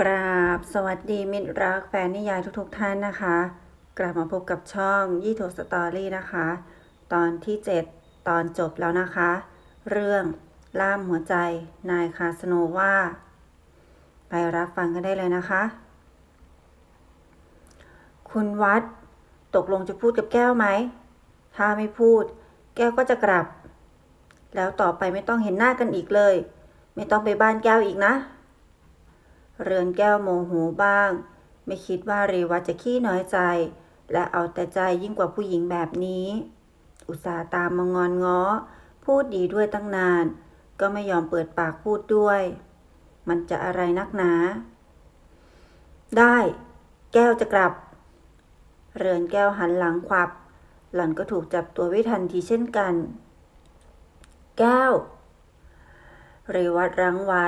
กราบสวัสดีมิตรรักแฟนนิยายทุกๆท่านนะคะ กลับมาพบกับช่องยี่โถสตอรี่นะคะ ตอนที่ 7 ตอนจบแล้วนะคะ เรื่องล่ามหัวใจนายคาสโนว่าไปรับฟังกันได้เลยนะคะ คุณวัดตกลงจะพูดกับแก้วไหม ถ้าไม่พูด แก้วก็จะกลับ แล้วต่อไปไม่ต้องเห็นหน้ากันอีกเลย ไม่ต้องไปบ้านแก้วอีกนะ เรือนแก้วโมโหบ้าง ไม่คิดว่าเรวัตจะขี้น้อยใจ และเอาแต่ใจยิ่งกว่าผู้หญิงแบบนี้ อุตส่าห์ตามมางอนง้อ พูดดีด้วยตั้งนาน ก็ไม่ยอมเปิดปากพูดด้วย มันจะอะไรนักหนา ได้ แก้วจะกลับ เรือนแก้วหันหลังควับ หล่อนก็ถูกจับตัวไว้ทันทีเช่นกัน แก้ว เรวัตรั้งไว้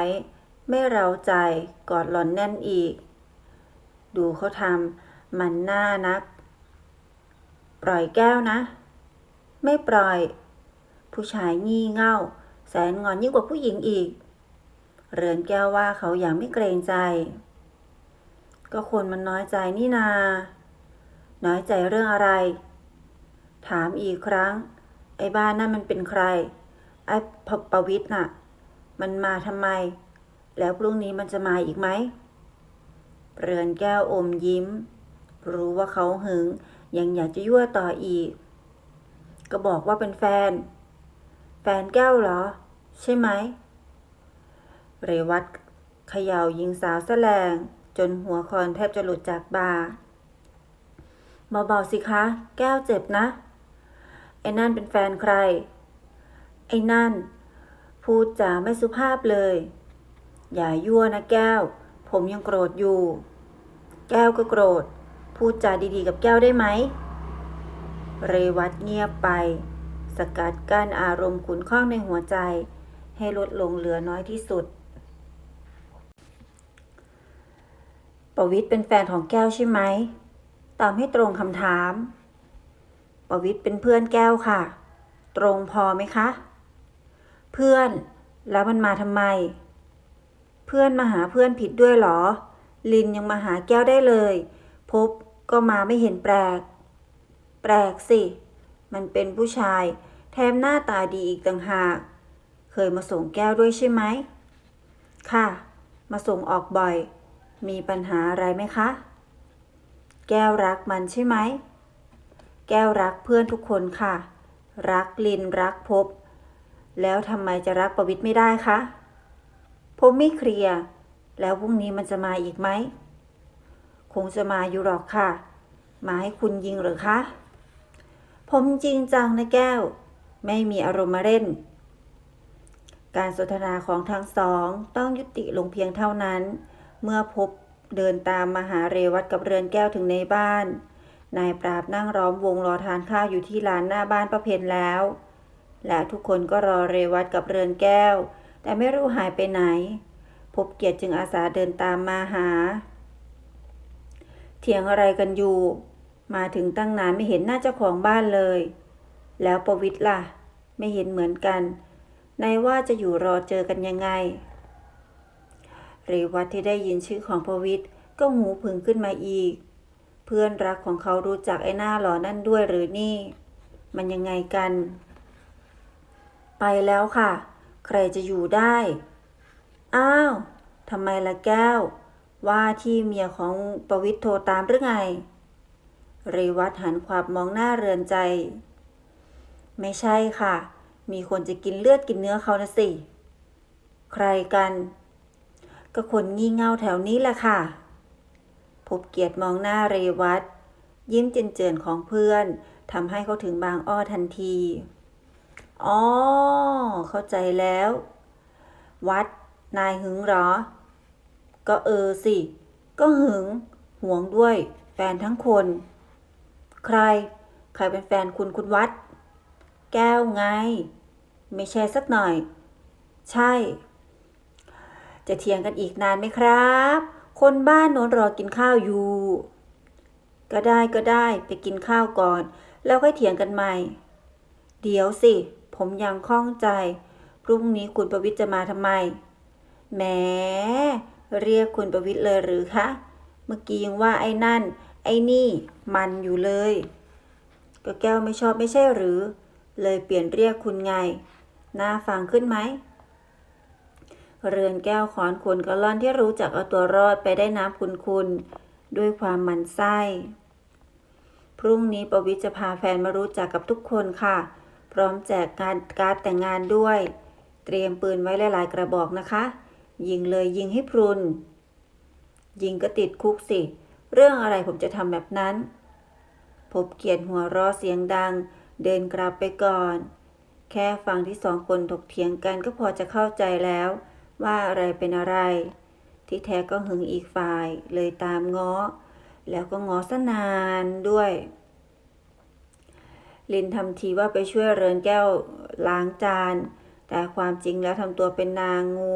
ไม่เร้าใจกอดหล่อนแน่นอีก ดูเขาทำมันหน้านัก ปล่อยแก้วนะ ไม่ปล่อย ผู้ชายงี่เง่า แสนงอนยิ่งกว่าผู้หญิงอีก เรือนแก้วว่าเขาอย่างไม่เกรงใจ ก็คนมันน้อยใจนี่นา น้อยใจเรื่องอะไร ถามอีกครั้ง ไอ้บ้านนั่นมันเป็นใคร ไอ้พปวิทย์น่ะ มันมาทำไม แล้วพรุ่งนี้มันจะมาอีกไหมเรือนแก้วอมยิ้ม รู้ว่าเขาหึง ยังอยากจะยั่วต่ออีก ก็บอกว่าเป็นแฟน แฟนแก้วเหรอ ใช่ไหม เรวัตเขย่ายิงสาวแสลง จนหัวคอนแทบจะหลุดจากบ่าเบาๆสิคะ แก้วเจ็บนะ ไอ้นั่นเป็นแฟนใคร ไอ้นั่น พูดจาไม่สุภาพเลย อย่ายั่วนะแก้ว ผมยังโกรธอยู่ แก้วก็โกรธ พูดจาดีๆกับแก้วได้ไหม เรวัตเงียบไป สกัดกั้นอารมณ์ขุนข้องในหัวใจ ให้ลดลงเหลือน้อยที่สุด ประวิทย์เป็นแฟนของแก้วใช่ไหมตอบให้ตรงคำถาม ประวิทย์เป็นเพื่อนแก้วค่ะ ตรงพอไหมคะ เพื่อน แล้วมันมาทำไม เพื่อนมาหาเพื่อนผิดด้วยหรอ ลินยังมาหาแก้วได้เลย พบก็มาไม่เห็นแปลก แปลกสิ มันเป็นผู้ชาย แถมหน้าตาดีอีกต่างหาก เคยมาส่งแก้วด้วยใช่ไหม ค่ะ มาส่งออกบ่อย มีปัญหาอะไรไหมคะ แก้วรักมันใช่ไหม แก้วรักเพื่อนทุกคนค่ะ รักลินรักพบ แล้วทำไมจะรักประวิตไม่ได้คะ ผมไม่เคลียร์ แล้วพรุ่งนี้มันจะมาอีกไหม คงจะมาอยู่หรอกค่ะ มาให้คุณยิงหรือคะ ผมจริงจังนะแก้ว ไม่มีอารมณ์มาเล่น การสนทนาของทั้งสองต้องยุติลงเพียงเท่านั้น เมื่อพบเดินตามมาหาเรวัตกับเรือนแก้วถึงในบ้าน นายปราบนั่งล้อมวงรอทานข้าวอยู่ที่ลานหน้าบ้านประเพณแล้ว และทุกคนก็รอเรวัตกับเรือนแก้ว แต่ไม่รู้หายไปไหน พบเกียรติจึงอาสาเดินตามมาหา เถียงอะไรกันอยู่ มาถึงตั้งนานไม่เห็นหน้าเจ้าของบ้านเลย แล้วประวิตรล่ะ ไม่เห็นเหมือนกันนายว่าจะอยู่รอเจอกันยังไงเรวัตที่ได้ยินชื่อของประวิตก็หูผึ่งขึ้นมาอีก เพื่อนรักของเขารู้จักไอ้หน้าหล่อนั่นด้วยหรือนี่ มันยังไงกัน ไปแล้วค่ะ ใครจะอยู่ได้ อ้าวทำไมละแก้ว ว่าที่เมียของประวิตรโทรตามหรือไง เรวัตหันขวับมองหน้าเรือนใจ ไม่ใช่ค่ะ มีคนจะกินเลือดกินเนื้อเขานะสิ ใครกัน ก็คนงี่เง่าแถวนี้แหละค่ะพบเกียรติมองหน้าเรวัตยิ้มเจริญๆของเพื่อนทำให้เขาถึงบางอ้อทันที อ๋อ เข้าใจแล้ว วัด นายหึงหรอ ก็เออสิ ก็หึงห่วงด้วย แฟนทั้งคน ใคร ใครเป็นแฟนคุณคุณวัด แก้วไง ไม่ใช่สักหน่อย ใช่ จะเถียงกันอีกนานไหมครับ คนบ้านโน้นรอกินข้าวอยู่ ก็ได้ก็ได้ไปกินข้าวก่อน แล้วค่อยเถียงกันใหม่ เดี๋ยวสิ ผมยังข้องใจ พรุ่งนี้คุณประวิตรจะมาทำไม แหม เรียกคุณประวิทย์เลยหรือคะ เมื่อกี้ยังว่าไอ้นั่น ไอ้นี่มันอยู่เลย ก็แก้วไม่ชอบไม่ใช่หรือ เลยเปลี่ยนเรียกคุณไง น่าฟังขึ้นไหม เรือนแก้วขอนขนกระล่อนที่รู้จักเอาตัวรอดไปได้น้ำคุณคุณด้วยความมันไส้ พรุ่งนี้ประวิทย์จะพาแฟนมารู้จักกับทุกคนค่ะ ร้อมแจกการการ์ดแต่งงานด้วย เตรียมปืนไว้หลายๆกระบอกนะคะ ยิงเลยยิงให้พรุน ยิงก็ติดคุกสิ เรื่องอะไรผมจะทำแบบนั้น พบเกียรติหัวเร้อเสียงดัง เดินกลับไปก่อน แค่ฟังที่สองคนถกเถียงกันก็พอจะเข้าใจแล้ว ว่าอะไรเป็นอะไร ที่แท้ก็หึงอีกฝ่ายเลยตามง้อ แล้วก็ง้อสนานด้วย ลินทำทีว่าไปช่วยเรือนแก้วล้างจาน แต่ความจริงแล้วทำตัวเป็นนางงู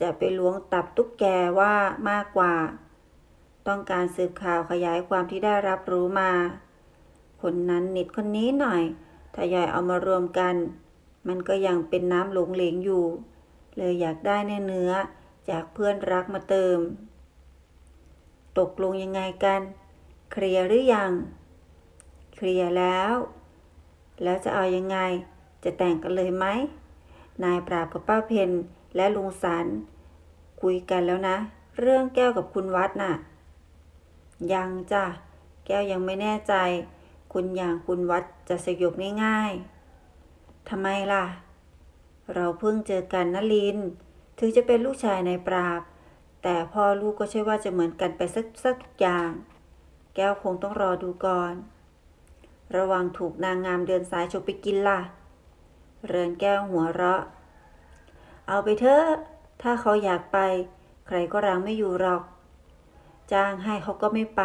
จะไปล้วงตับตุ๊กแกว่ามากกว่า ต้องการสืบข่าวขยายความที่ได้รับรู้มา คนนั้นนิดคนนี้หน่อยทยอยเอามารวมกัน มันก็ยังเป็นน้ำหลงเหลงอยู่ เลยอยากได้เนื้อจากเพื่อนรักมาเติม ตกลงยังไงกัน เคลียร์หรือยัง เคลียร์แล้ว แล้วจะเอายังไง จะแต่งกันเลยไหม นายปราบกับป้าเพนและลุงสัน คุยกันแล้วนะ เรื่องแก้วกับคุณวัดน่ะ ยังจ้ะ แก้วยังไม่แน่ใจ คุณอย่างคุณวัดจะสยบง่ายๆทำไมล่ะ เราเพิ่งเจอกันนะลิน ถึงจะเป็นลูกชายนายปราบ แต่พ่อลูกก็ใช่ว่าจะเหมือนกันไปสักสักทุกอย่าง แก้วคงต้องรอดูก่อน ระวังถูกนางงามเดินสายฉกไปกินล่ะ เรือนแก้วหัวเราะ เอาไปเถอะ ถ้าเขาอยากไป ใครก็รังไม่อยู่หรอก จ้างให้เขาก็ไม่ไป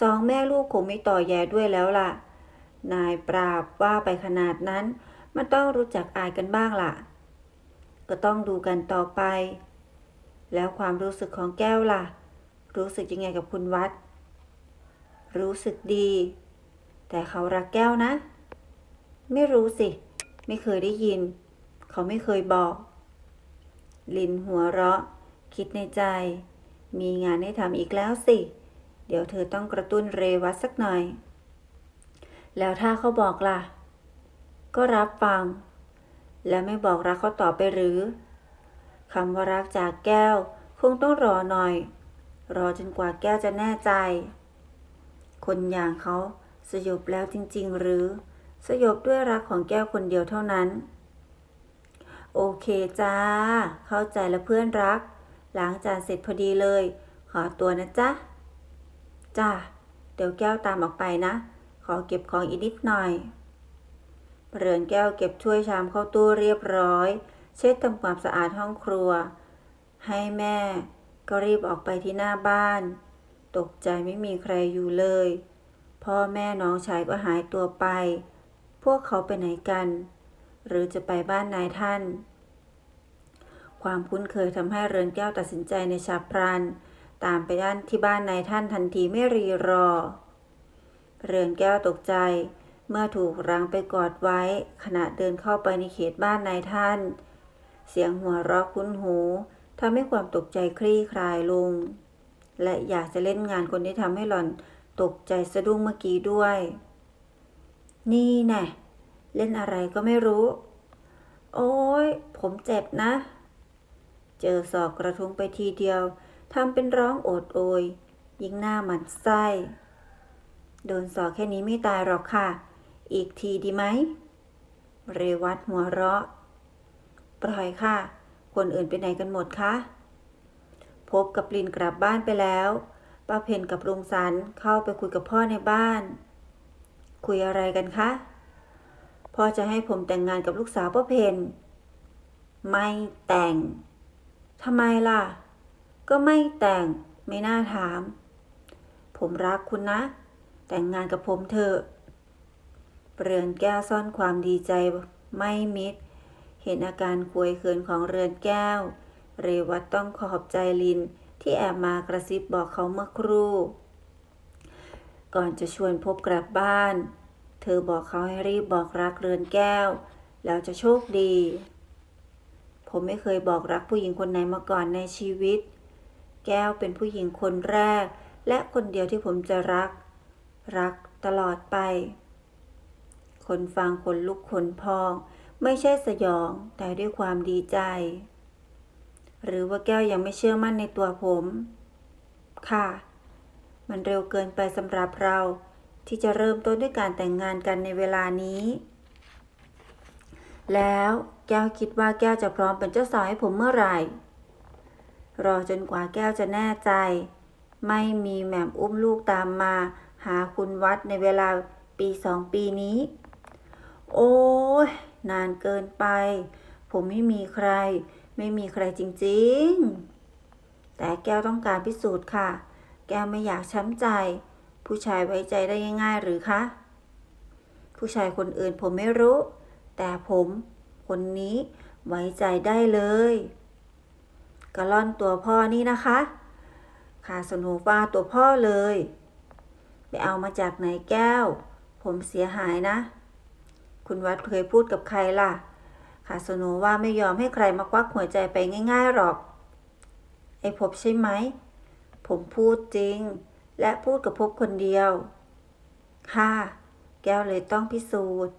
สองแม่ลูกคงไม่ต่อแย่ด้วยแล้วล่ะ นายปราบว่าไปขนาดนั้น มันต้องรู้จักอายกันบ้างล่ะ ก็ต้องดูกันต่อไป แล้วความรู้สึกของแก้วล่ะ รู้สึกยังไงกับคุณวัด รู้สึกดี แต่เขารักแก้วนะ ไม่รู้สิ ไม่เคยได้ยิน เขาไม่เคยบอก ลินหัวเราะ คิดในใจ มีงานให้ทำอีกแล้วสิ เดี๋ยวเธอต้องกระตุ้นเรวัตสักหน่อย แล้วถ้าเขาบอกล่ะ ก็รับฟัง แล้วไม่บอกรักเขาต่อไปหรือคำว่ารักจากแก้ว คงต้องรอหน่อย รอจนกว่าแก้วจะแน่ใจ คนอย่างเขา สยบแล้วจริงๆ หรือ สยบด้วยรักของแก้วคนเดียวเท่านั้น โอเคจ้า เข้าใจแล้วเพื่อนรัก ล้างจานเสร็จพอดีเลย ขอตัวนะจ๊ะ จ้า เดี๋ยวแก้วตามออกไปนะ ขอเก็บของอีกนิดหน่อย เรือนแก้วเก็บถ้วยชามเข้าตู้เรียบร้อย เช็ดทำความสะอาดห้องครัว ให้แม่ ก็รีบออกไปที่หน้าบ้าน ตกใจไม่มีใครอยู่เลย พ่อแม่น้องชายก็หายตัวไป พวกเขาไปไหนกัน หรือจะไปบ้านนายท่าน ความคุ้นเคยทำให้เรือนแก้วตัดสินใจในฉับพลัน ตามไปด้านที่บ้านนายท่านทันทีไม่รีรอ เรือนแก้วตกใจ เมื่อถูกรั้งไปกอดไว้ ขณะเดินเข้าไปในเขตบ้านนายท่าน เสียงหัวเราะคุ้นหูทำให้ความตกใจคลี่คลายลง และอยากจะเล่นงานคนที่ทำให้หล่อน ตกใจสะดุ้งเมื่อกี้ด้วย นี่แน่เล่นอะไรก็ไม่รู้ โอ้ยผมเจ็บนะ เจอศอกกระทุ้งไปทีเดียวทำเป็นร้องโอดโอย ยิ่งหน้าหมันไส้ โดนศอกแค่นี้ไม่ตายหรอกค่ะ อีกทีดีไหม เรวัตหัวเราะ ปล่อยค่ะ คนอื่นไปไหนกันหมดคะ พบกับลินกลับบ้านไปแล้ว ป้าเพนกับลุงสันเข้าไปคุยกับพ่อในบ้าน คุยอะไรกันคะ พ่อจะให้ผมแต่งงานกับลูกสาวป้าเพนไม่แต่งทำไมล่ะ ก็ไม่แต่งไม่น่าถาม ผมรักคุณนะ แต่งงานกับผมเถอะเรือนแก้วซ่อนความดีใจไม่มิด เห็นอาการควยเขินของเรือนแก้ว เรวัตต้องขอบใจลิน ที่แอบมากระซิบบอกเขาเมื่อครู่ ก่อนจะชวนพบกลับบ้าน เธอบอกเขาให้รีบบอกรักเรือนแก้ว แล้วจะโชคดี ผมไม่เคยบอกรักผู้หญิงคนไหนมาก่อนในชีวิต แก้วเป็นผู้หญิงคนแรก และคนเดียวที่ผมจะรัก รักตลอดไป คนฟังคนลุกขนพอง ไม่ใช่สยองแต่ด้วยความดีใจ หรือว่าแก้วยังไม่เชื่อมั่นในตัวผม ค่ะ มันเร็วเกินไปสำหรับเรา ที่จะเริ่มต้นด้วยการแต่งงานกันในเวลานี้ แล้วแก้วคิดว่าแก้วจะพร้อมเป็นเจ้าสาวให้ผมเมื่อไหร่ รอจนกว่าแก้วจะแน่ใจ ไม่มีแหม่มอุ้มลูกตามมา หาคุณวัดในเวลาปีสองปีนี้ โอ้ยนานเกินไป ผมไม่มีใคร ไม่มีใครจริงๆ แต่แก้วต้องการพิสูจน์ค่ะ แก้วไม่อยากช้ำใจ ผู้ชายไว้ใจได้ง่ายๆหรือคะ ผู้ชายคนอื่นผมไม่รู้ แต่ผมคนนี้ไว้ใจได้เลยกระล่อนตัวพ่อนี่นะคะคาสโนวาตัวพ่อเลย ไปเอามาจากไหนแก้ว ผมเสียหายนะ คุณวัดเคยพูดกับใครล่ะ คาสโนว่าไม่ยอมให้ใครมาควักหัวใจไปง่าย ๆหรอก ไอ้พบใช่ไหม ผมพูดจริง และพูดกับพบคนเดียว ค่ะ แก้วเลยต้องพิสูจน์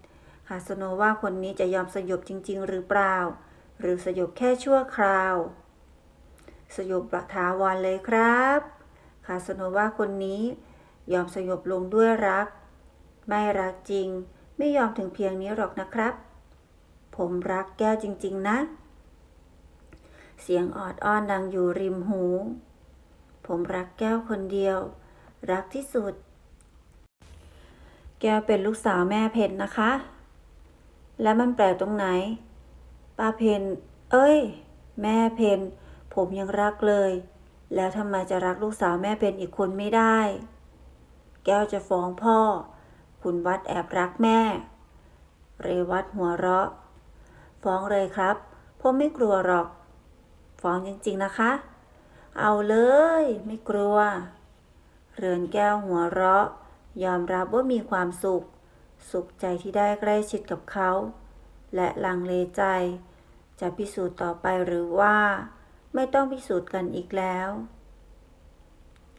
คาสโนว่าคนนี้จะยอมสยบจริง ๆ หรือเปล่า หรือสยบแค่ชั่วคราว สยบประทาวรเลยครับคาสโนว่าคนนี้ยอมสยบลงด้วยรัก ไม่รักจริง ไม่ยอมถึงเพียงนี้หรอกนะครับ ผมรักแก้วจริง ๆ นะ เสียงออดอ้อนดังอยู่ริมหู ผมรักแก้วคนเดียว รักที่สุด แก้วเป็นลูกสาวแม่เพนนะคะ และมันแปลกตรงไหน ป้าเพน เอ้ย แม่เพน ผมยังรักเลย แล้วทำไมจะรักลูกสาวแม่เพนอีกคนไม่ได้ แก้วจะฟ้องพ่อ คุณวัดแอบรักแม่ เรวัตหัวเราะ ฟ้องเลยครับ ผมไม่กลัวหรอก ฟ้องจริงๆนะคะ เอาเลย ไม่กลัว เรือนแก้วหัวเราะ ยอมรับว่ามีความสุข สุขใจที่ได้ใกล้ชิดกับเขา และลังเลใจ จะพิสูจน์ต่อไปหรือว่า ไม่ต้องพิสูจน์กันอีกแล้ว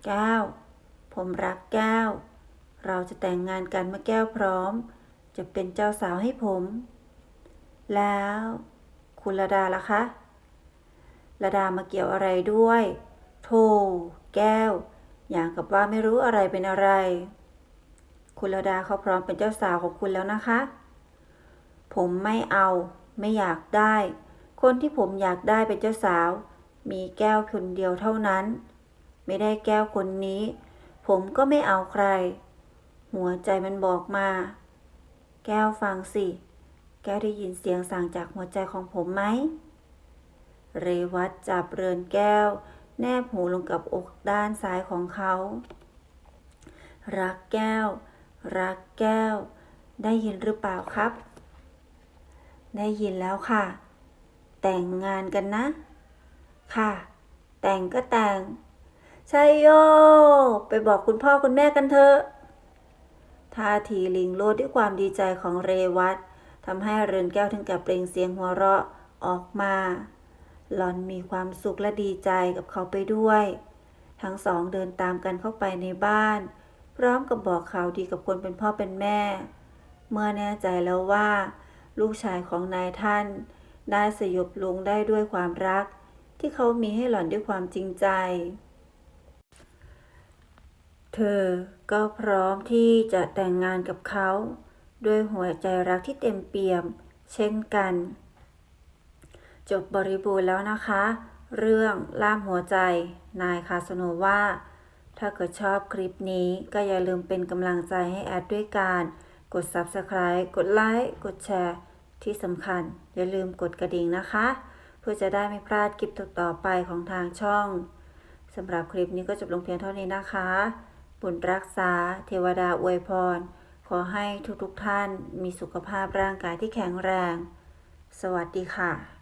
แก้ว ผมรักแก้ว เราจะแต่งงานกันเมื่อแก้วพร้อม จะเป็นเจ้าสาวให้ผม แล้วคุณระดาล่ะคะระดามาเกี่ยวอะไรด้วยโธ่แก้ว อย่างกับว่าไม่รู้อะไรเป็นอะไร คุณระดาเขาพร้อมเป็นเจ้าสาวของคุณแล้วนะคะ ผมไม่เอา ไม่อยากได้ คนที่ผมอยากได้เป็นเจ้าสาว มีแก้วคนเดียวเท่านั้น ไม่ได้แก้วคนนี้ ผมก็ไม่เอาใคร หัวใจมันบอกมา แก้วฟังสิ ได้ยินเสียงสั่งจากหัวใจของผมไหม เรวัตจับเรือนแก้ว แนบหูลงกับอกด้านซ้ายของเขา รักแก้ว รักแก้ว ได้ยินหรือเปล่าครับ ได้ยินแล้วค่ะ แต่งงานกันนะ ค่ะ แต่งก็แต่งใช่โย ไปบอกคุณพ่อคุณแม่กันเถอะท่าทีลิงโลดด้วยความดีใจของเรวัต ทำให้เรือนแก้วถึงกับเปล่งเสียงหัวเราะออกมา หลอนมีความสุขและดีใจกับเขาไปด้วย ทั้งสองเดินตามกันเข้าไปในบ้าน พร้อมกับบอกข่าวดีกับคนเป็นพ่อเป็นแม่ เมื่อแน่ใจแล้วว่า ลูกชายของนายท่าน ได้สยบลงได้ด้วยความรัก ที่เขามีให้หล่อนด้วยความจริงใจ เธอก็พร้อมที่จะแต่งงานกับเขา ด้วยหัวใจรักที่เต็มเปี่ยม เช่นกัน จบบริบูรณ์แล้วนะคะ เรื่องล่ามหัวใจ นายคาสโนว่าถ้าเกิดชอบคลิปนี้ก็อย่าลืมเป็นกำลังใจให้แอดด้วยการ กด Subscribe กดไลค์กดแชร์ ที่สำคัญ อย่าลืมกดกระดิ่งนะคะ เพื่อจะได้ไม่พลาดคลิปต่อๆไปของทางช่องสำหรับคลิปนี้ก็จบลงเพียงเท่านี้นะคะ บุญรักษา เทวดาอวยพร ขอให้ทุกๆท่านมีสุขภาพร่างกายที่แข็งแรง สวัสดีค่ะ